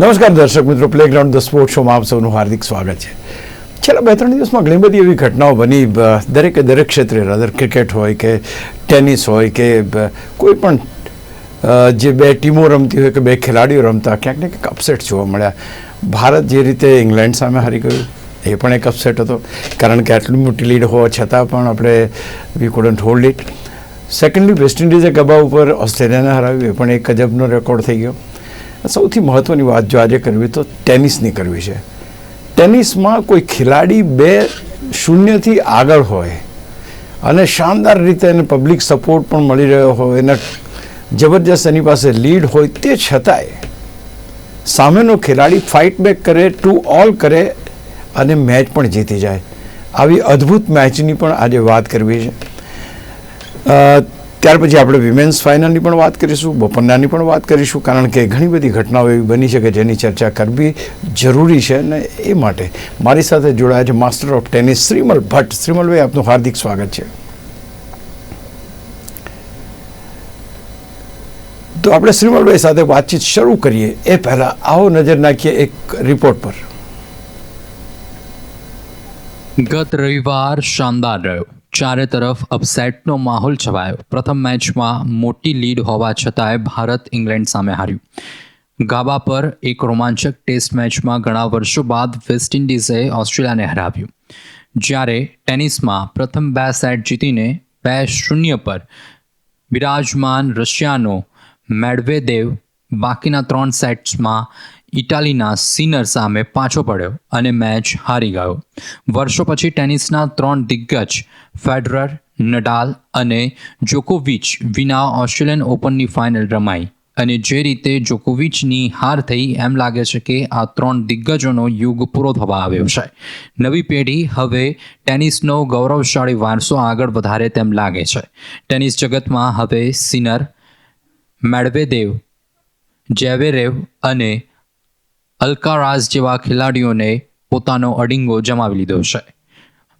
નમસ્કાર દર્શક મિત્રો પ્લેગ્રાઉન્ડ ધ સ્પોર્ટ શોમાં આપ સૌનું હાર્દિક સ્વાગત છે. છેલ્લા બે ત્રણ દિવસમાં ઘણી બધી એવી ઘટનાઓ બની. દરેકે દરેક ક્ષેત્રે રાધર ક્રિકેટ હોય કે ટેનિસ હોય કે કોઈ પણ જે બે ટીમો રમતી હોય કે બે ખેલાડીઓ રમતા, ક્યાંક ને ક્યાંક અપસેટ જોવા મળ્યા. ભારત જે રીતે ઇંગ્લેન્ડ સામે હારી ગયું, એ પણ એક અપસેટ હતો. કારણ કે આટલી મોટી લીડ હોવા છતાં પણ આપણે we couldn't hold it secondly West ઇન્ડિઝે Gabba ઉપર ઓસ્ટ્રેલિયાને હરાવ્યું, એ પણ એક અજબનો રેકોર્ડ થઈ ગયો. સૌથી મહત્ત્વની વાત જો આજે કરવી તો ટેનિસની કરવી છે. ટેનિસમાં કોઈ ખેલાડી બે શૂન્યથી આગળ હોય અને શાનદાર રીતે એને પબ્લિક સપોર્ટ પણ મળી રહ્યો હોય એને જબરજસ્ત એની પાસે લીડ હોય તે છતાંય સામેનો ખેલાડી ફાઇટ બેક કરે, ટુ ઓલ કરે અને મેચ પણ જીતી જાય. આવી અદ્ભુત મેચની પણ આજે વાત કરવી છે. ત્યાર પછી આપણે વિમેન્સ ફાઇનલની પણ વાત કરીશું, બપોરનાની પણ વાત કરીશું, કારણ કે ઘણી બધી ઘટનાઓ એવી બની છે કે જેની ચર્ચા કરવી જરૂરી છે અને એ માટે મારી સાથે જોડાયા છે master of tennis Shrimal Bhatt. Shrimalbhai આપનું હાર્દિક સ્વાગત છે. તો આપણે શ્રીમલભાઈ સાથે વાતચીત શરૂ કરીએ. એ પહેલાં આવો નજર નાખીએ એક રિપોર્ટ પર. ગત રવિવાર શાનદાર રહ્યો. ચારે તરફ અપસેટનો માહોલ છવાયો. પ્રથમ મેચમાં મોટી લીડ હોવા છતાંય ભારત ઇંગ્લેન્ડ સામે હાર્યું. ગાબા પર એક રોમાંચક ટેસ્ટ મેચમાં ઘણા વર્ષો બાદ વેસ્ટ ઇન્ડિઝે ઓસ્ટ્રેલિયાને હરાવ્યું. જ્યારે ટેનિસમાં પ્રથમ બે સેટ જીતીને બે શૂન્ય પર બિરાજમાન રશિયાનો મેડવેદેવ બાકીના ત્રણ સેટ્સમાં ઇટાલીના સિનર સામે પાછો પડ્યો અને મેચ હારી ગયો. વર્ષો પછી ટેનિસના ત્રણ દિગ્ગજ ફેડરર, નડાલ અને જોકોવિચ વિના ઓસ્ટ્રેલિયન ઓપનની ફાઇનલ રમાઈ અને જે રીતે જોકોવિચની હાર થઈ એમ લાગે છે કે આ ત્રણ દિગ્ગજોનો યુગ પૂરો થવા આવ્યો છે. નવી પેઢી હવે ટેનિસનો ગૌરવશાળી વારસો આગળ વધારે તેમ લાગે છે. ટેનિસ જગતમાં હવે સિનર મેડવેદેવ જેવેરેવ અને અલ્કારાઝ જેવા ખેલાડીઓને પોતાનો અડિંગો જમાવી લીધો છે.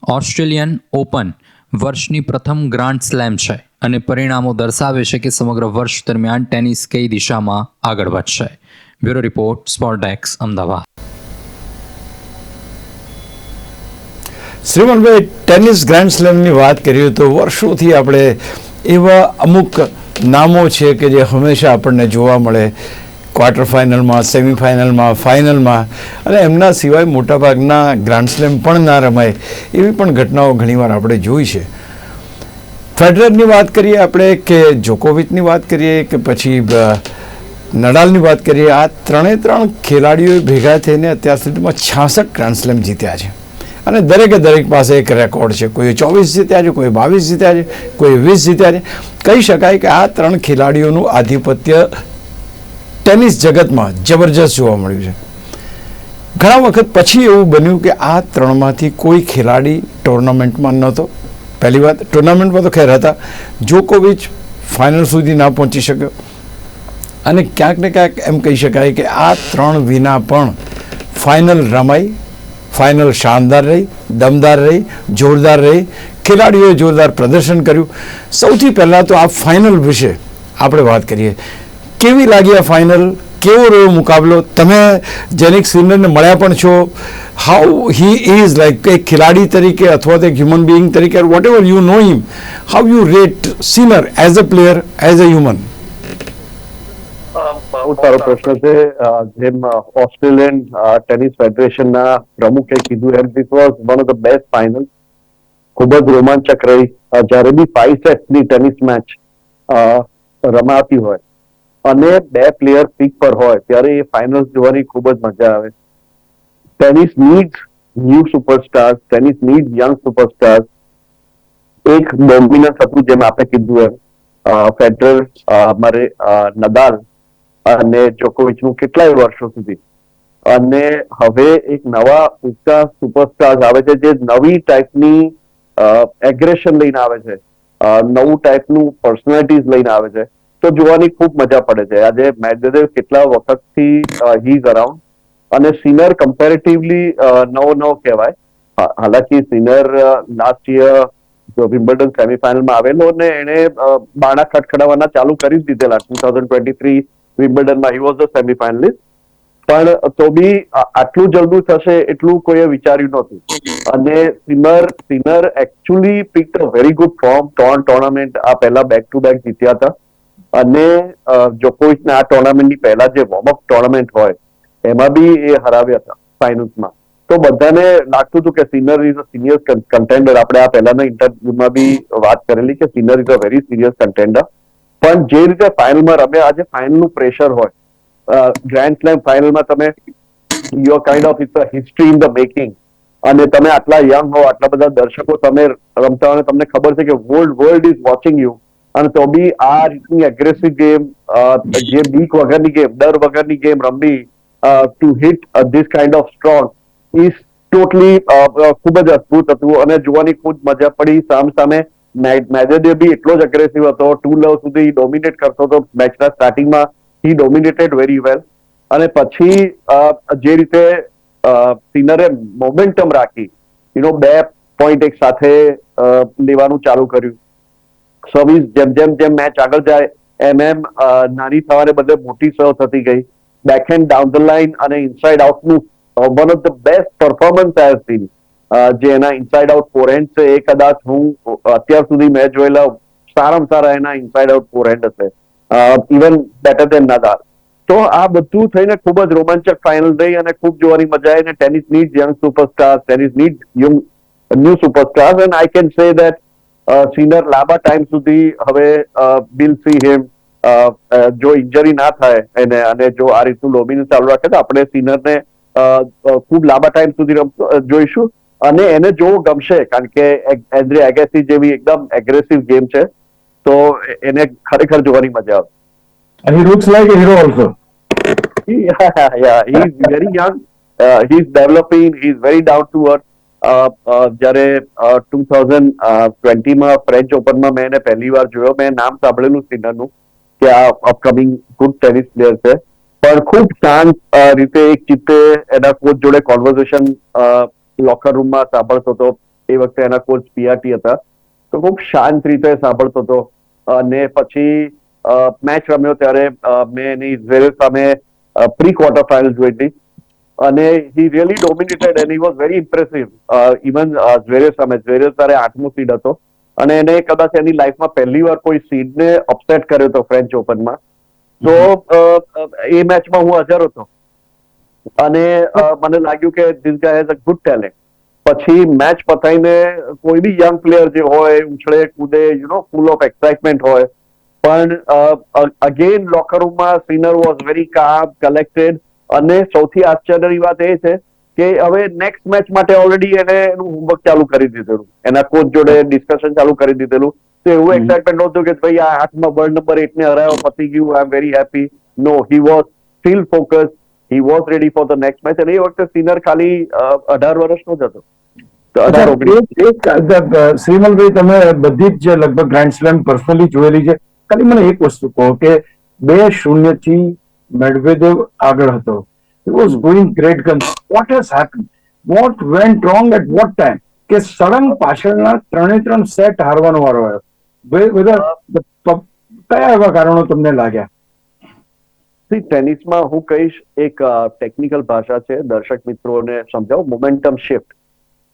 ઓસ્ટ્રેલિયન ઓપન વર્ષની પ્રથમ ગ્રાન્ડ સ્લેમ છે અને પરિણામો દર્શાવે છે કે સમગ્ર વર્ષ દરમિયાન ટેનિસ કઈ દિશામાં આગળ વધશે. Bureau report Sportex Ahmedabad. શ્રીમનભાઈ, tennis grand સ્લેમની વાત કરીએ તો વર્ષોથી આપણે એવા અમુક નામો છે કે જે હંમેશા આપણને જોવા મળે. ક્વાર્ટર ફાઇનલમાં સેમિફાઇનલમાં ફાઇનલમાં અને એમના સિવાય મોટાભાગના ગ્રાન્ડ સ્લેમ પણ ના રમાય, એવી પણ ઘટનાઓ ઘણીવાર આપણે જોઈ છે. ફેડરરની વાત કરીએ આપણે કે જોકોવિચની વાત કરીએ કે પછી નડાલની વાત કરીએ, આ ત્રણે ત્રણ ખેલાડીઓએ ભેગા થઈને અત્યાર સુધીમાં છાસઠ ગ્રાન્ડ જીત્યા છે. અને દરેકે દરેક પાસે એક રેકોર્ડ છે. કોઈ ચોવીસ જીત્યા છે, કોઈ બાવીસ જીત્યા છે, કોઈ વીસ જીત્યા છે. કહી શકાય કે આ ત્રણ ખેલાડીઓનું આધિપત્ય ટેનિસ જગતમાં જબરજસ્ત જોવા મળ્યું છે. ઘણા વખત પછી એવું બન્યું કે આ ત્રણમાંથી કોઈ ખેલાડી ટુર્નામેન્ટમાં નહોતો. પહેલી વાત, ટુર્નામેન્ટમાં તો ખેર હતા. જોકોવિચ ફાઇનલ સુધી ના પહોંચી શક્યો. અને ક્યાંક ને ક્યાંક એમ કહી શકાય કે આ ત્રણ વિના પણ ફાઇનલ રમાઈ, ફાઇનલ શાનદાર રહી, દમદાર રહી, જોરદાર રહી. ખેલાડીઓએ જોરદાર પ્રદર્શન કર્યું. સૌથી પહેલાં તો આ ફાઇનલ વિશે આપણે વાત કરીએ. કેવી લાગી આ ફાઇનલ કેવો રહ્યો મુકાબલો? તમે જેનિક સિમરનને મળ્યા પણ છો. હાઉ હી ઇઝ લાઈક એક ખેલાડી તરીકે અથવા તો એક હ્યુમન બિઈંગ તરીકે whatever you know him how you rate Sinner as a player as a human બહુ સારો પ્રશ્ન છે. જેમ ઓસ્ટ્રેલિયન ટેનિસ ફેડરેશનના પ્રમુખે કીધું, એમ this was one of the best final ખૂબ જ રોમાંચક રહી. જ્યારે બી ફાઈવ સેટ્સની ટેનિસ મેચ રમાતી હોય અને બે પ્લેયર પીક પર હોય ત્યારે એ ફાઇનલ્સ જોવાની ખૂબ જ મજા આવે. Tennis need new superstar tennis need young superstar એક ડોમિનન્સ હતું જેમ આપણે કીધું એમ અ, ફેડરર અમારે નદાલ અને જોકોવિચનું કેટલાય વર્ષો સુધી. અને હવે એક નવા ઉગતા સુપરસ્ટાર્સ આવે છે જે નવી ટાઈપની એગ્રેશન લઈને આવે છે. નવું ટાઈપનું પર્સનાલિટીઝ લઈને આવે છે. તો જોવાની ખૂબ મજા પડે છે. આજે મેડવેદેવ કેટલા વખતથી હી અરાઉન્ડ અને સિનર કમ્પેરેટિવલી નવો નવો કહેવાય. હાલાકી સિનર લાસ્ટ યર વિમ્બલ્ડન સેમીફાઇનલમાં આવેલો અને એણે બાણા ખટખડાવવાના ચાલુ કરી જ દીધેલા. ટુ થાઉઝન્ડ ટ્વેન્ટી થ્રી વિમ્બલ્ડનમાં હી વોઝ ધ સેમીફાઇનલિસ્ટ પણ તો બી આટલું જલ્દું થશે એટલું કોઈએ વિચાર્યું નહોતું. અને Sinner Sinner actually pick a very good form ત્રણ ટુર્નામેન્ટ આ પહેલા બેક ટુ બેક જીત્યા હતા. અને જોકોવિચને આ ટુર્નામેન્ટની પહેલા જે વોર્મઅપ ટુર્નામેન્ટ હોય, એમાં બી એ હરાવ્યા હતા ફાઇનલ્સમાં તો બધાને લાગતું હતું કે Sinner is a senior contender આપણે આ પહેલાના ઇન્ટરવ્યુમાં બી વાત કરેલી કે Sinner is a very serious contender પણ જે રીતે ફાઇનલમાં રમે આજે ફાઇનલનું પ્રેશર હોય ગ્રાન્ડ સ્લેમ ફાઇનલમાં તમે your kind of it's a history in the making અને તમે આટલા યંગ હો, આટલા બધા દર્શકો તમે રમતા અને તમને ખબર છે કે world world is watching you અને તો બી આ રીતની એગ્રેસિવ ગેમ જે બીક વગરની ગેમ ડર વગરની ગેમ રમવી to hit this kind of strong is totally ખૂબ જ અદભુત હતું. અને જોવાની ખૂબ મજા પડી. સામ સામે મેજેડે બી એટલો જ અગ્રેસિવ હતો. ટુ લવ સુધી ડોમિનેટ કરતો હતો મેચના સ્ટાર્ટિંગમાં હી ડોમિનેટેડ વેરી વેલ અને પછી જે રીતે સિનરે મોમેન્ટમ રાખી યુ નો બે પોઈન્ટ એક સાથે લેવાનું ચાલુ કર્યું. સર્વિસ જેમ જેમ જેમ મેચ આગળ જાય, એમ એમ નાની થવાને બદલે મોટી સર્વ થતી ગઈ. બેકહેન્ડ ડાઉન ધ લાઇન અને inside આઉટનું one of the best performance I seen જે એના ઇનસાઇડ આઉટ ફોરહેન્ડ છે, એ કદાચ હું અત્યાર સુધી મેચ જોયેલા સારામાં સારા એના ઇનસાઇડ આઉટ ફોરહેન્ડ હશે. ઇવન બેટર દેન નદાલ તો આ બધું થઈને ખૂબ જ રોમાંચક ફાઇનલ રહી અને ખૂબ જોવાની મજા આવી અને tennis need young superstar tennis need young new superstar and I can say that Sinner લાંબા ટાઈમ સુધી હવે બિલ સી હિમ જો ઇન્જરી ના થાય એને અને જો આ રીતનું લોબીનું ચાલુ રાખે તો આપણે સિનરને ખૂબ લાંબા ટાઈમ સુધી જોઈશું. અને એને જોવું ગમશે કારણ કે એન્ડ્રી એગેસી જેવી એકદમ એગ્રેસિવ ગેમ છે. તો એને ખરેખર જોવાની મજા આવે. And he looks hero also yeah yeah he is very young he is developing he is very down to earth. જ્યારે ટુ થાઉઝન્ડ ટ્વેન્ટીમાં ફ્રેન્ચ ઓપનમાં મેં એને પહેલી વાર જોયો. મેં નામ સાંભળેલું સિનરનું કે આ અપકમિંગ ગુડ ટેનિસ પ્લેયર છે. પણ ખૂબ શાંત રીતે એક ચિત્તે એના કોચ જોડે કોન્વર્ઝેશન લોકર રૂમમાં સાંભળતો હતો. એ વખતે એના કોચ પીઆરટી હતા. તો ખૂબ શાંત રીતે સાંભળતો હતો. અને પછી મેચ રમ્યો ત્યારે મેં એની ઇઝરાયલ સામે પ્રી ક્વાર્ટર ફાઇનલ જોઈ હતી. અને he really dominated and he was very impressive even Zverev સામે. ઝવેરેવ તારે આઠમો સીડ હતો. અને એને કદાચ એની લાઈફમાં પહેલી વાર કોઈ સીડને અપસેટ કર્યો હતો ફ્રેન્ચ ઓપનમાં તો એ મેચમાં હું હાજર હતો. અને મને લાગ્યું કે this guy has a good talent પછી મેચ પતાઈને કોઈ બી યંગ પ્લેયર જે હોય ઉછળે કૂદે you know full of excitement હોય. પણ અગેન લોકર રૂમમાં Sinner was very calm collected અને સૌથી આશ્ચર્યની વાત એ છે કે હવે નેક્સ્ટ મેચ માટે ઓલરેડી એને એનું હોમવર્ક ચાલુ કરી દીધેલું. એના કોચ જોડે ડિસ્કશન ચાલુ કરી દીધેલું. તો એવું એક્સાઇટમેન્ટ નહોતું કે ભાઈ આ હાથમાં વર્લ્ડ નંબર એટ ને હરાયો પતી ગયું I am very happy no he was still focus he was ready for the next match અને એ વખતે સિનર ખાલી અઢાર વર્ષનો જ હતો. શ્રીમલભાઈ તમે બધી જ લગભગ ગ્રાન્ડ સ્લેમ પર્સનલી જોયેલી છે. ખાલી મને એક વસ્તુ કહો કે બે શૂન્યથી મેડવેદેવ આગળ હતો. He was going great guns. What has happened? What went wrong at what time? કે સળંગ પાછળના ત્રણે ત્રણ સેટ હારવાનો વારો આવ્યો. કયા એવા કારણો તમને લાગ્યા? ટેનિસમાં હું કહીશ, એક ટેકનિકલ ભાષા છે. દર્શક મિત્રોને સમજાવો. મોમેન્ટમ શિફ્ટ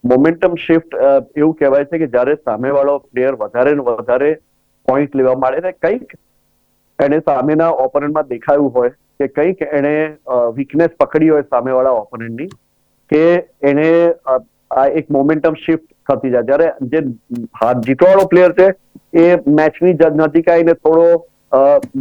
મોમેન્ટમ શિફ્ટ એવું કહેવાય છે કે જ્યારે સામેવાળો પ્લેયર વધારે ને વધારે પોઈન્ટ લેવા માંડે ને કંઈક એને સામેના ઓપરન્ટમાં દેખાયું હોય. કે કંઈક એણે વીકનેસ પકડી હોય સામેવાળા ઓપોનન્ટની કે એને આ એક મોમેન્ટમ શિફ્ટ થતી જાય. જ્યારે જે હાથ જીતવાળો પ્લેયર છે, એ મેચની નજીક આવીને થોડો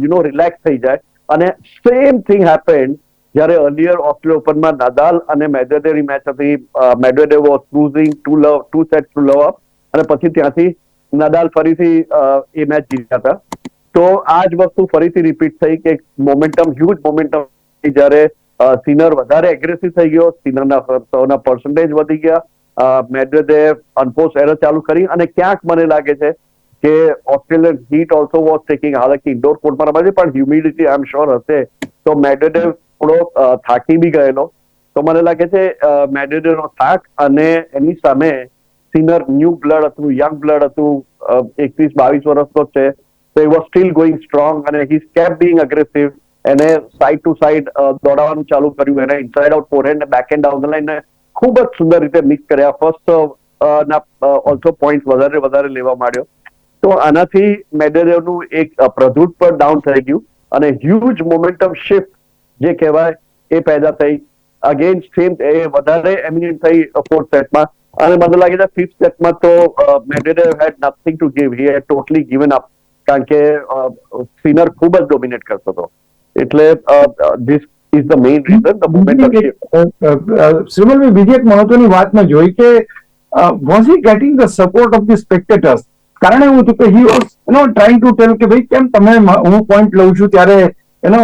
યુ નો રિલેક્સ થઈ જાય. અને સેમ થિંગ હેપન જ્યારે અર્લિયર ઓસ્ટ્રેલિયા ઓપનમાં નાદાલ અને મેડવેડેવની મેચ હતી. Medvedev was cruising two love two set two love up અને પછી ત્યાંથી નાદાલ ફરીથી એ મેચ જીત્યા હતા. તો આ જ વસ્તુ ફરીથી રિપીટ થઈ કે મોમેન્ટમ હ્યુજ મોમેન્ટમ જ્યારે સિનર વધારે એગ્રેસિવ થઈ ગયો સિનરના સૌના પર્સન્ટેજ વધી ગયા મેડવેદેવ અનફોર્સ એરર ચાલુ કરી અને ક્યાંક મને લાગે છે કે Australian heat also was taking હાલાકી ઇન્ડોર કોર્ટમાં રમાય છે, પણ હ્યુમિડિટી આઈ એમ શ્યોર હશે. તો મેડવેદેવ થોડો થાકી બી ગયેલો. તો મને લાગે છે મેડવેદેવનો થાક અને એની સામે સિનર ન્યૂ બ્લડ હતું યંગ બ્લડ હતું એકવીસ બાવીસ વર્ષનો છે. So, he was still going strong અને હી kept being અગ્રેસિવ એને સાઈડ ટુ સાઈડ દોડાવવાનું ચાલુ કર્યું. એને ઇનસાઇડ આઉટ ફોરહેન્ડ ને બેક એન્ડ ડાઉન ખૂબ જ સુંદર રીતે મિક્સ કર્યા. ફર્સ્ટ ના ઓલ્સો પોઈન્ટ વધારે વધારે લેવા માંડ્યો. તો આનાથી મેડેરેવનું એક પ્રધુત ડાઉન થઈ ગયું અને હ્યુજ મોમેન્ટમ શિફ્ટ જે કહેવાય એ પેદા થઈ. અગેન સેમ એ વધારે એમિનેટ થઈ ફોર્થ સેટમાં અને મને લાગે છે ફિફ્થ સેટમાં તો Medvedev had nothing to give he had totally given up કારણ કે સ્પિનર ખૂબ જ ડોમિનેટ કરતો હતો. એટલે this is the main reason the movement Shrimalbhai બીજી એક મહત્વની વાત મેં જોઈ કે was he getting the support of the spectators કારણ એવું હતું કે he was you know trying to tell કે ભાઈ, કેમ તમે હું પોઈન્ટ લઉં છું ત્યારે એનો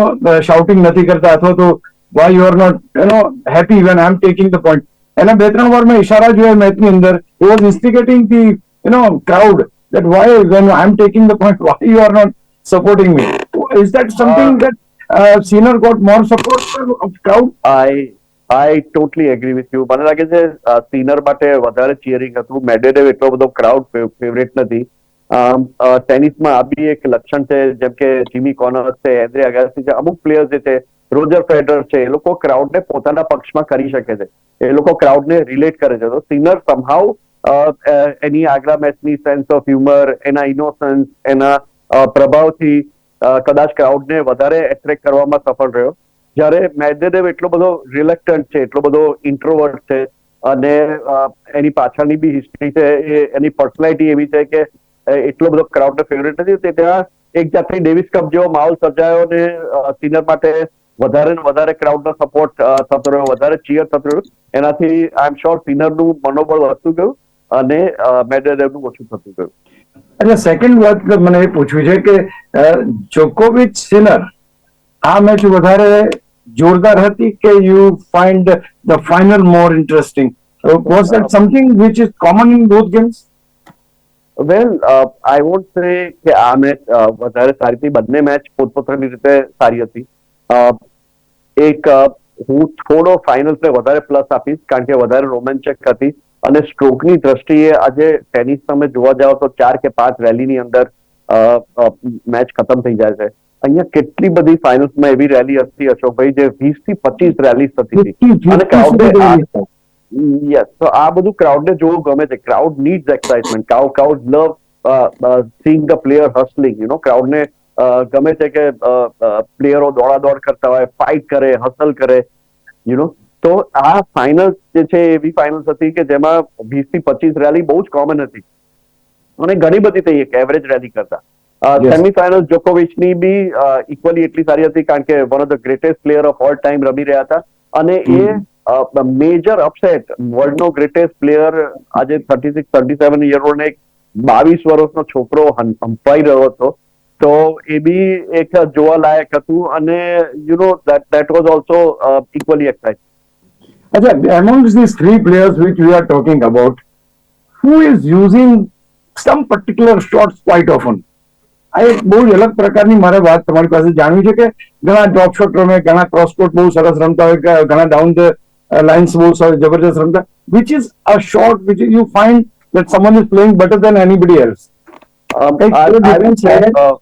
શાઉટિંગ નથી કરતા અથવા તો why you are not you know happy when I am taking the point એના બે ત્રણ વાર મેં ઇશારા જોયા મેચની અંદર. He was instigating the you know crowd that why when I'm taking the point, why you are not supporting me? Is that something that uh, Sinner got more support of crowd? I I totally agree with you. મને લાગે છે સીનર માટે વધારે ચીયરિંગ હતું મેડેડેવ એટલો બધો crowd favourite નથી ટેનિસમાં આ બી એક લક્ષણ છે જેમ કે જીમી કોનર છે એન્ડ્રે અગાસી છે અમુક પ્લેયર્સ જે છે રોજર ફેડર છે એ લોકો ક્રાઉડને પોતાના પક્ષમાં કરી શકે છે એ લોકો ક્રાઉડને રિલેટ કરે છે તો સિનર સમહાઉ એની આગલા મેચની સેન્સ ઓફ હ્યુમર એના ઇનોસન્સ એના પ્રભાવથી કદાચ ક્રાઉડને વધારે એટ્રેક્ટ કરવામાં સફળ રહ્યો જ્યારે મેડેદેવ એટલો બધો રિલેક્ટન્ટ છે એટલો બધો ઇન્ટ્રોવર્ટ છે અને એની પાછળની બી હિસ્ટ્રી છે એ એની પર્સનાલિટી એવી છે કે એટલો બધો ક્રાઉડને ફેવરેટ નથી તે ત્યાં એક જાતની ડેવિસ કપ જેવો માહોલ સર્જાયો અને સિનર માટે વધારે ને વધારે ક્રાઉડનો સપોર્ટ થતો રહ્યો વધારે ચીયર થતો રહ્યો એનાથી આઈ એમ શ્યોર સિનરનું મનોબળ વધતું ગયું અને મેડેદેવનું ઓછું થતું ગયું. એટલે સેકન્ડ વાત મને એ પૂછવી છે કે જોકોવિચ સિનર આ મેચ વધારે જોરદાર હતી કે you find the final more interesting was that something which is common in both games well I want say કે આ મેચ વધારે સારી હતી. બંને મેચ પોતપોતાની રીતે સારી હતી. એક હું થોડો ફાઇનલ્સને વધારે પ્લસ આપીશ કારણ કે વધારે રોમાંચક હતી. અને સ્ટ્રોકની દ્રષ્ટિએ આજે ટેનિસ તમે જોવા જાઓ તો ચાર કે પાંચ રેલીની અંદર મેચ ખતમ થઈ જાય છે. અહીંયા કેટલી બધી ફાઇનલ્સમાં એવી રેલી હતી અશોકભાઈ જે વીસથી પચીસ રેલી થતી હતી. અને ક્રાઉડે યસ તો આ બધું ક્રાઉડને જોવું ગમે છે. Crowd needs excitement crowd crowd love seeing the player hustling you know ક્રાઉડને ગમે છે કે પ્લેયરો દોડાદોડ કરતા હોય ફાઇટ કરે હસલ કરે યુ નો તો આ ફાઇનલ જે છે એવી ફાઇનલ્સ હતી કે જેમાં વીસથી પચીસ રેલી બહુ જ કોમન હતી. અને ઘણી બધી થઈ એક એવરેજ રેલી કરતા. સેમીફાઇનલ જોકોવિચની બી ઇક્વલી એટલી સારી હતી કારણ કે one of the greatest player of all time રમી રહ્યા હતા. અને એ મેજર અપસેટ વર્લ્ડ નો ગ્રેટેસ્ટ પ્લેયર આજે thirty six thirty seven year old એક બાવીસ વર્ષનો છોકરો હં- હંફાઈ રહ્યો હતો. તો એ બી એક જોવાલાયક હતું અને you know that was also equally excite Acha, amongst these three players which we are talking about, who is using some particular shots quite often? આ એક બહુ જ અલગ પ્રકારની મારે વાત તમારી પાસે જાણવી છે કે ઘણા ડ્રોપ શોટ રમે ઘણા ક્રોસ કોર્ટ બહુ સરસ રમતા હોય ઘણા ડાઉન ધ લાઇન્સ બહુ સરસ જબરજસ્ત રમતા which is a shot which you find. Um, so I will depends say, on- uh,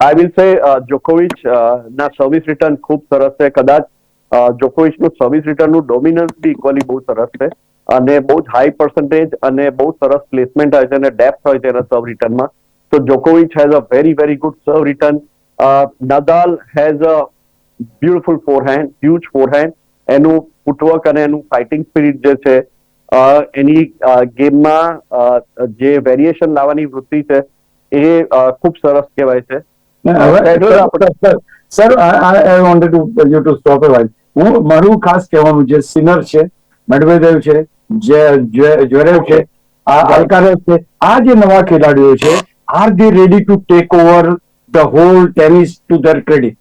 I will say uh, જોકોવિચ uh, ના સર્વિસ રિટર્ન ખૂબ સરસ છે કદાચ જોકોવિચનું સર્વિસ રિટર્નનું ડોમિનન્સ બી ઇક્વલી બહુ સરસ છે. અને બહુ જ હાઈ પર્સન્ટેજ અને બહુ સરસ પ્લેસમેન્ટ હોય છે અને ડેપ્થ હોય છે એના સર્વ રિટર્નમાં તો જોકોવિચ has a very very good serve return Nadal has a beautiful forehand huge forehand એનું ફૂટવર્ક અને એનું ફાઇટિંગ સ્પિરિટ જે છે એની ગેમમાં જે વેરિએશન લાવવાની વૃત્તિ છે એ ખૂબ સરસ કહેવાય છે. Sir I wanted to you to stop a wanted હું મારું ખાસ કહેવાનું જે સિનર છે મેડવેદેવ છે જે જ્વેરેવ છે આ અલ્કારેસ છે આ જે નવા ખેલાડીઓ છે are they ready to take over the whole tennis to their credit.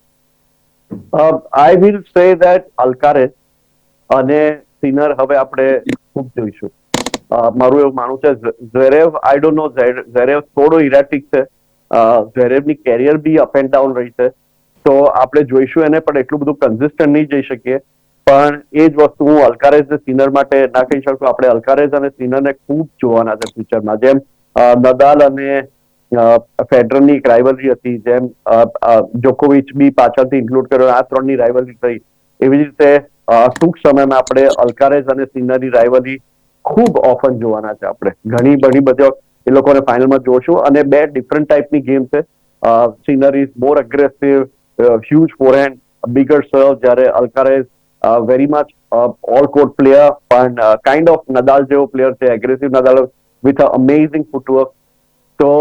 I will say that Alcaraz અને સિનર હવે આપણે ખૂબ જોઈશું. મારું એવું માનવું છે ઝેરેવ આઈ ડોન્ટ નો ઝેરેવ થોડો ઇરેટિક છે. ઝેરેવની career be up and down રહી છે. તો આપણે જોઈશું એને, પણ એટલું બધું કન્સિસ્ટન્ટ નહીં જઈ શકીએ. પણ એ જ વસ્તુ હું અલ્કારેઝ સિનર માટે ના કહી શકું. આપણે અલ્કારેઝ અને સિનરને ખૂબ જોવાના છે ફ્યુચરમાં જેમ નદાલ અને ફેડરલની એક રાઇવલરી હતી, જેમ જોકોવિચ બી પાછળથી ઇન્ક્લુડ કર્યો. આ ત્રણની રાઇવલરી થઈ. એવી જ રીતે ટૂંક સમયમાં આપણે અલ્કારેઝ અને સિનરી રાઇવલરી ખૂબ ઓફન જોવાના છે આપણે. ઘણી બધી બધો એ લોકોને ફાઇનલમાં જોશું. અને બે ડિફરન્ટ ટાઈપની ગેમ છે. Sinner is more aggressive huge forehand bigger serve જ્યારે Alcaraz very much all court player પણ કાઇન્ડ ઓફ નદાલ જેવો પ્લેયર છે aggressive Nadal with amazing footwork તો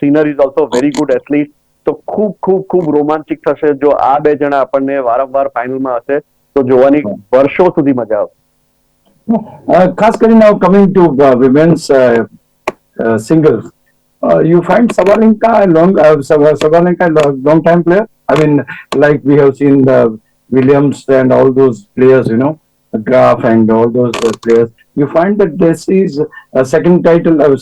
Sinner is also very good athlete તો ખૂબ ખૂબ ખૂબ રોમાંચિક થશે જો આ બે જણા આપણને વારંવાર ફાઇનલમાં હશે. તો જોવાની વર્ષો સુધી મજા આવશે. ખાસ કરીને coming to women's women's uh, uh, uh, you find Sabalenka a long uh, Sabalenka a long time player. I mean, like we have seen the Williams and all those players, you know, Graf and all those uh, players. You find that this is a second title. Uh,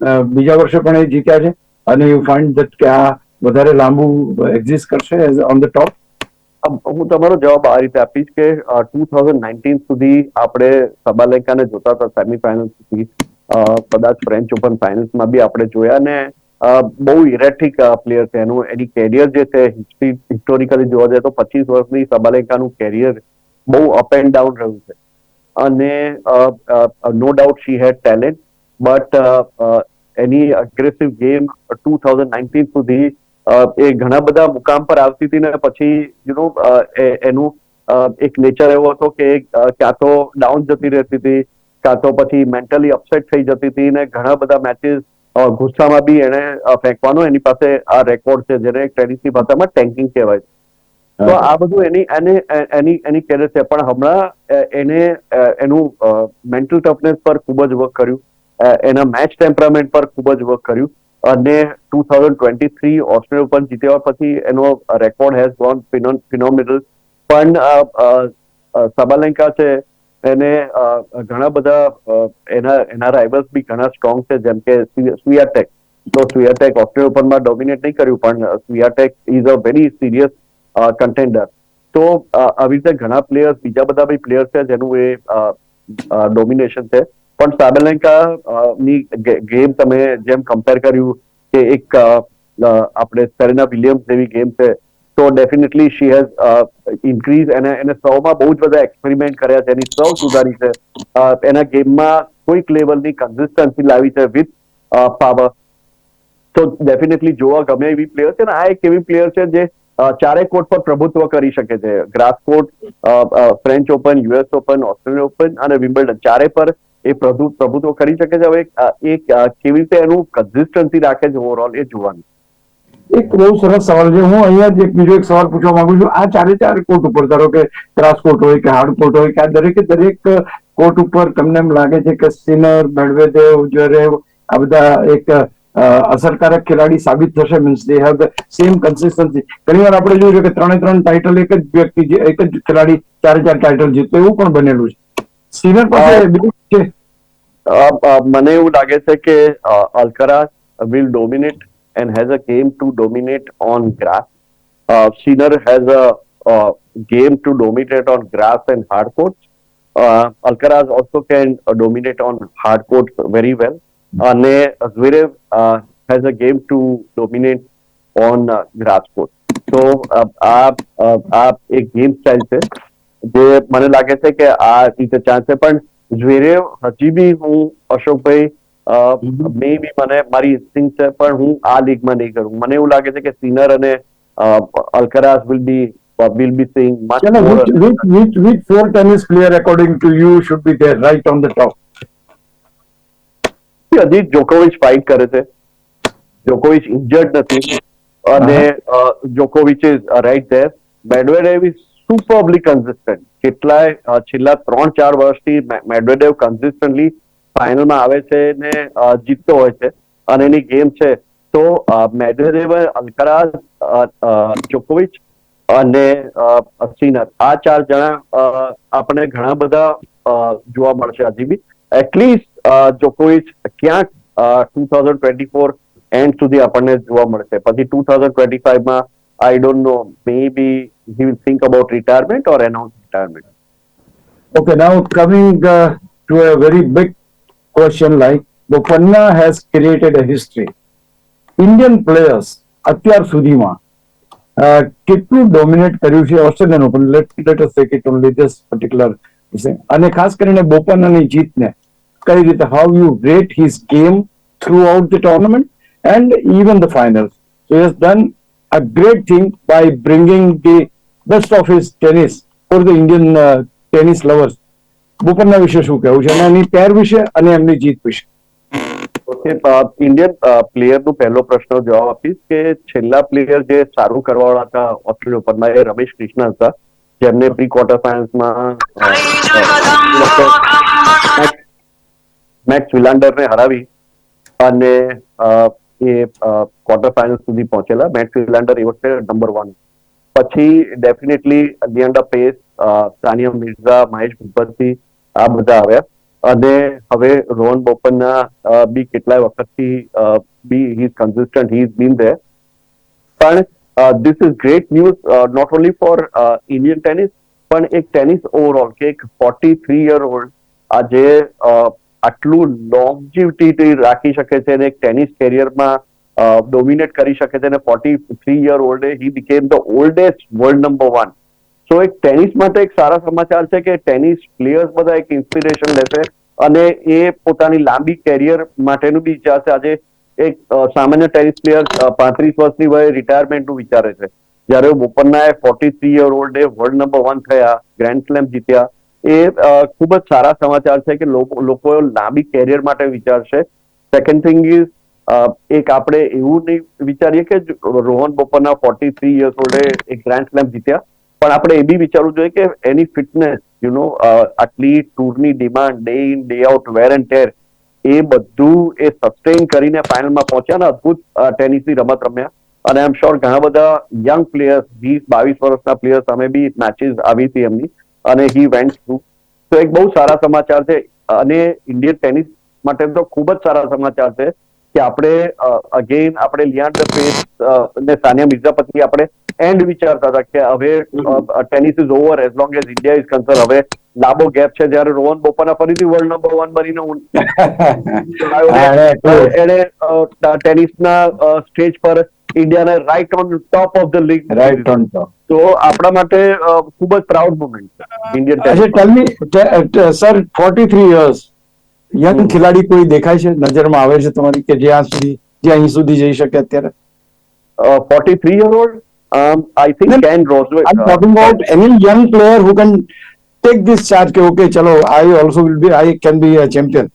uh, બીજા વર્ષે પણ એ જીત્યા છે અને you find that કે આ વધારે લાંબુ એક્ઝિસ્ટ કરશે ઓન ધ ટોપ હું તમારો જવાબ આ રીતે આપીશ કે ટુ થાઉઝન્ડ નાઇન્ટીન સુધી આપણે સબાલેકાને જોતા હતા સેમીફાઇનલ સુધી કદાચ ફ્રેન્ચ ઓપન ફાઇનલ્સમાં બી આપણે જોયા અને બહુ ઇરેટિક પ્લેયર છે. એનું, એની કેરિયર જે છે હિસ્ટ્રી હિસ્ટોરિકલી જોવા જાય તો પચીસ વર્ષની સબાલેકાનું કેરિયર બહુ અપ એન્ડ ડાઉન રહ્યું છે. અને no doubt she had talent but any aggressive game two thousand nineteen સુધી એ ઘણા બધા મુકામ પર આવતી હતી ને પછી યુ નો એનું એક નેચર એવો હતો કે ક્યાં તો ડાઉન જતી રહેતી હતી. કાં તો પછી મેન્ટલી અપસેટ થઈ જતી હતી ને ઘણા બધા મેચીસ ગુસ્સામાં બી એને ફેંકવાનો. એની પાસે આ રેકોર્ડ છે જેને ટેનિસની ભાષામાં ટેન્કિંગ કહેવાય છે. તો આ બધું એની એને એની એની કેરિયર છે. પણ હમણાં એને એનું મેન્ટલ ટફનેસ પર ખૂબ જ વર્ક કર્યું. એના મેચ ટેમ્પરામેન્ટ પર ખૂબ જ વર્ક કર્યું. અને two thousand twenty three Australia Open જીત્યા પછી એનો રેકોર્ડ હેઝ ગોન ફિનોમિનલ પણ સબાલેન્કા છે એને ઘણા બધા એના એના રાઇવલ્સ બી ઘણા સ્ટ્રોંગ છે, જેમ કે સ્વિયાટેક તો સ્વિયાટેક ઓસ્ટ્રેલિયા ઓપનમાં ડોમિનેટ નહીં કર્યું, પણ Swiatek is a very serious contender તો આવી રીતે ઘણા પ્લેયર્સ બીજા બધા બી પ્લેયર્સ છે, જેનું એ ડોમિનેશન છે. પણ સાબેલેન્કા ની ગેમ તમે જેમ કમ્પેર કર્યું કે એક આપણે સેરેના વિલિયમ્સ જેવી ગેમ છે તો ડેફિનેટલી શી હેઝ ઇન્ક્રીઝ એને એને સૌમાં બહુ જ બધા એક્સપેરિમેન્ટ કર્યા છે એની સૌ સુધારી છે એના ગેમમાં કોઈક લેવલની કન્સિસ્ટન્સી લાવી છે વિથ પાવર તો ડેફિનેટલી જોવા ગમે એવી પ્લેયર છે ને આ એક એવી પ્લેયર છે જે ચારે કોર્ટ પર પ્રભુત્વ કરી શકે છે grass court French Open US Open Australia Open અને વિમ્બલ્ડન ચારે પર એ પ્રભુ પ્રભુત્વ કરી શકે છે હવે એ કેવી રીતે એનું કન્સિસ્ટન્સી રાખે છે ઓવરઓલ એ જોવાનું એક બહુ સરસ સવાલ છે. હું અહીંયા જ એક બીજો એક સવાલ પૂછવા માંગુ છું. આ ચારે ચાર કોર્ટ ઉપર ધારો કે ત્રાસ કોર્ટ હોય કે હાર્ડ કોર્ટ હોય કે આ દરેકે દરેક કોર્ટ ઉપર તમને એમ લાગે છે કે સિનર મેડવેદેવ જરેવ આ બધા એક અસરકારક ખેલાડી સાબિત થશે means they have the same consistency ઘણી વાર આપણે જોયું કે ત્રણે ત્રણ ટાઇટલ એક જ વ્યક્તિ જે- એક જ ખેલાડી ચારે ચાર ટાઇટલ જીતતો એવું પણ બનેલું છે. સિનર પાસે. બીજું છે? મને એવું લાગે છે કે Alcaraz will dominate and has a game to dominate on grass Sinner has a game to dominate on grass and hard court Alcaraz also can dominate on hard court very well અને Zverev has a game to dominate on grass court તો આ અ, આ એક game style છે જે મને લાગે છે કે આ રીતે ચાન્સ છે પણ ઝવેરેવ હજી બી હું અશોકભાઈ મે બી મને મારી ઇન્સ્ટિંગ છે પણ હું આ લીગમાં નહીં કરું. મને એવું લાગે છે કે સિનર અને Alcaraz will be will be sing Chalo, which, which, which, which four tennis player according to you should be there right on the top? હજી જોકોવિચ ફાઇટ કરે છે. જોકોવિચ ઇન્જર્ડ નથી. અને જોકોવિચ is right there Medvedev is superbly consistent કેટલાય છેલ્લા ત્રણ ચાર વર્ષથી મેડવેડેવ કન્સિસ્ટન્ટલી ફાઇનલમાં આવે છે ને જીતતો હોય છે. અને એની ગેમ છે તો મેડવેદેવ અલ્કરાજ જોકોવિચ અને સિનર. આ ચાર જણા આપણે ઘણા બધા જોવા મળશે હજી બી એટલીસ્ટ જોકોવિચ ક્યાંક two thousand twenty four end સુધી આપણને જોવા મળશે. પછી two thousand twenty ફાઈવમાં I don't know may be he will think about retirement or announce retirement Okay, now coming uh, to a very question like Bopanna has created a history. Indian players અત્યાર સુધીમાં અ, કેટલું dominate કર્યું છે Australian Open let let us take it only this particular અને ખાસ કરીને બોપન્નાની જીતને કઈ રીતે how you rate his game throughout the tournament and even the finals so has done a great thing by bringing the best of his tennis for the Indian tennis lovers Bopanna વિશે શું કહેવું છે? અને એની પેર વિશે અને એમની જીત વિશે. ઓકે ઇન્ડિયન પ્લેયર નો પહેલો પ્રશ્ન જવાબ આપીશ કે છેલ્લા પ્લેયર જે સારું કરવાવાળા હતા ઓસ્ટ્રેલિયા ઓપનમાં એ રમેશ કૃષ્ણ હતા, જેમને પ્રી ક્વાર્ટર ફાઇનલ્સમાં મેક્સ વિલાન્ડરને હરાવી અને એ ક્વાર્ટર ફાઇનલ સુધી પહોંચેલા. મેક્સ વિલાન્ડર એ વખતે નંબર વન પછી ડેફિનેટલી લિયાન્ડા પેસ સાનિયા મિર્ઝા, મહેશ ભૂપતિ આ બધા આવ્યા. અને હવે રોહન બોપન્ના બી કેટલાય વખતથી be he consistent he is been there પણ this is great news not only for Indian tennis પણ એક ટેનિસ ઓવરઓલ કે એક ફોર્ટી થ્રી યર ઓલ્ડ આજે આટલું લોંગજીવિટી રાખી શકે છે અને એક ટેનિસ કેરિયરમાં ડોમિનેટ કરી શકે છે અને forty three year ઓલ્ડે he became the oldest world number one so એક ટેનિસ માટે એક સારા સમાચાર છે કે ટેનિસ પ્લેયર્સ બધા એક ઇન્સ્પિરેશન લેશે અને એ પોતાની લાંબી કેરિયર માટેનું બી વિચારશે આજે એક સામાન્ય ટેનિસ પ્લેયર પાંત્રીસ વર્ષની વયે રિટાયરમેન્ટનું વિચારે છે. જ્યારે બોપન્નાએ ફોર્ટી થ્રી યર ઓલ્ડે વર્લ્ડ નંબર વન થયા ગ્રેન્ડ સ્લેમ જીત્યા, એ ખૂબ જ સારા સમાચાર છે કે લોકો લાંબી કેરિયર માટે વિચારશે. સેકન્ડ થિંગ ઇઝ એક આપણે એવું નહીં વિચારીએ કે Rohan Bopanna forty three years ઓલ્ડે એક ગ્રેન્ડ સ્લેમ જીત્યા. પણ આપણે એ બી વિચારવું જોઈએ કે એની ફિટનેસ યુ નો આટલી ટૂરની demand day in day out wear and tear એ બધું એ સસ્ટેન કરીને ફાઇનલમાં પહોંચ્યા ને અદભુત ટેનિસની રમત રમ્યા. અને આઈ એમ શ્યોર ઘણા બધા યંગ પ્લેયર્સ વીસ, બાવીસ વર્ષના પ્લેયર્સ અમે બી મેચીસ આવી હતી એમની. અને હી વેન્ટ થ્રુ તો એક બહુ સારા સમાચાર છે. અને ઇન્ડિયન ટેનિસ માટે તો ખૂબ જ સારા સમાચાર છે કે આપણે અગેન આપણે લિયાન્ડર પેસ ને સાનિયા મિર્ઝા પછી આપણે એન્ડ વિચારતા હતા કે હવે tennis is over as long as India is concern હવે લાંબો ગેપ છે જ્યારે રોહન બોપન્ના ફરીથી વર્લ્ડ નંબર વન બનીને એને ટેનિસના સ્ટેજ પર ઇન્ડિયાને right on top of the league right on top તો આપણા માટે ખૂબ જ proud moment Indian tennis tell me sir forty three years young ખેલાડી કોઈ દેખાય છે? નજરમાં આવે છે તમારી કે જ્યાં સુધી જે અહીં સુધી જઈ શકે અત્યારે? Forty three year old I think think Ken Rosewall I'm talking about any young player who can take this charge કે okay ચલો I also will be I can be a champion.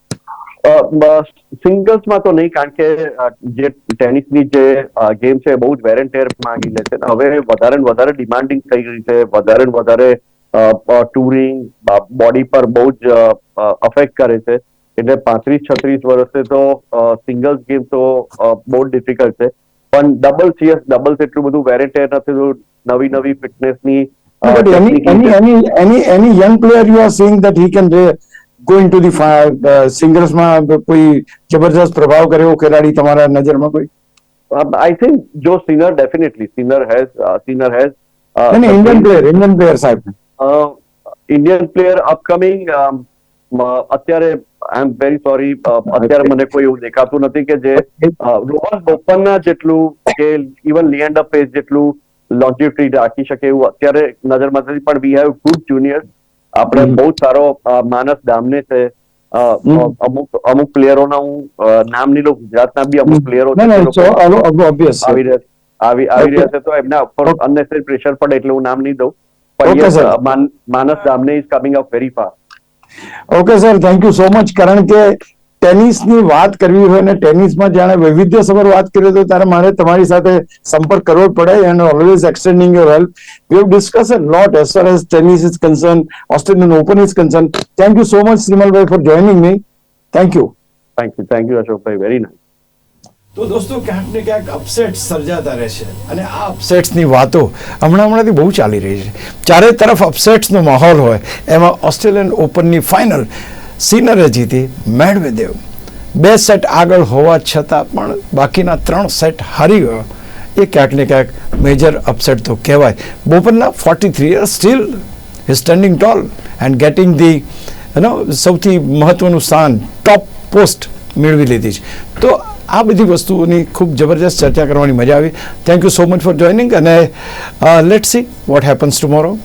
સિંગલ્સમાં તો નહીં કારણ કે જે ટેનિસની જે ગેમ છે બહુ જ વેર એન્ડ ટેર માંગી લે છે હવે વધારે ને વધારે ડિમાન્ડિંગ થઈ ગઈ છે વધારે ને વધારે ટુરિંગ બોડી પર બહુ જ અફેક્ટ કરે છે એટલે પાંત્રીસ છત્રીસ વર્ષે તો સિંગલ્સ ગેમ તો બહુ ડિફિકલ્ટ છે પણ ડબલ સીએસ ડબલ એટલું બધું વેરેન્ટેર નથી નવી નવી ફિટનેસની No, but any any any any any young player you are seeing that he can go into the fi- uh, માં કોઈ જબરજસ્ત પ્રભાવ કરે એવો ખેલાડી તમારા નજરમાં કોઈ? આઈ થિંક જો Sinner definitely Sinner has Sinner has Indian player Indian player સાહેબ. ઇન્ડિયન પ્લેયર અપકમિંગ અત્યારે આઈ એમ વેરી સોરી અત્યારે મને કોઈ એવું દેખાતું નથી કે જે રોહન બોપન્ના જેટલું કે ઇવન લિયાન્ડર પેસ જેટલું લોન્જિવિટી રાખી શકે એવું અત્યારે નજરમાં નથી પણ વી હેવ ગુડ જુનિયર આપણે બહુ સારો માનસ દામને છે. અમુક અમુક પ્લેયરોના હું નામ નહીં લઉં ગુજરાતના બી અમુક પ્લેયરો આવી રહ્યા આવી આવી રહ્યા છે તો એમના ઉપર. અનનેસરી પ્રેશર પડે એટલે હું નામ નહીં દઉં. પણ Manas Dhamne is coming up very fast okay sir thank you so much કારણ કે ટેનિસની વાત કરવી હોય ને ટેનિસમાં જાણે વૈવિધ્યસભર વાત કરી તો ત્યારે મારે તમારી સાથે સંપર્ક કરવો પડે and always extending your help we have discuss a lot as far as tennis is concern Australian Open is concern thank you so much Shrimalbhai for joining me thank you thank you thank you Ashokbhai very nice તો દોસ્તો, ક્યાંક ને ક્યાંક upset સર્જાતા રહેશે અને આ અપસેટ્સની વાતો હમણાં હમણાંથી બહુ ચાલી રહી છે. ચારે તરફ અપસેટ્સનો માહોલ હોય. એમાં ઓસ્ટ્રેલિયન ઓપનની ફાઇનલ સિનરે જીતી મેડવેદેવ બે સેટ આગળ હોવા છતાં પણ બાકીના ત્રણ સેટ હારી ગયો. એ ક્યાંક ને ક્યાંક મેજર અપસેટ તો કહેવાય. Bopanna forty three year still standing tall and getting the એનો સૌથી મહત્વનું સ્થાન ટોપ પોસ્ટ મેળવી લીધી છે. તો આ બધી વસ્તુઓની ખૂબ જબરજસ્ત ચર્ચા કરવાની મજા આવી. Thank you so much for joining અને let see what happens tomorrow